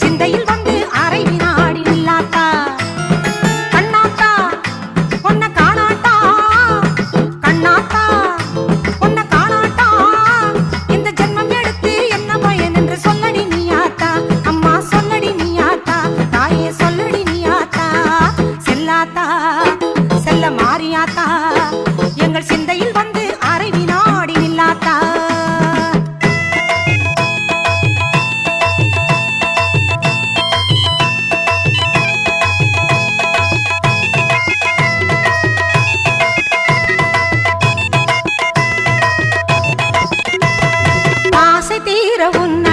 சிந்தையில் வந்து அரை வினாடி நில்லாத்தா? கண்ணாத்தா பொண்ண காணாட்டா? கண்ணாத்தா பொண்ண காணாட்டா? இந்த ஜென்மம் எடுத்து என்ன பயன் என்று சொல்லடி நீயாத்தா அம்மா சொல்லடி நீயாத்தா தாயே சொல்லடி நீயாத்தா செல்லாத்தா செல்ல மாறியாத்தா? எங்கள் சிந்தை దగ్గర ఉన్న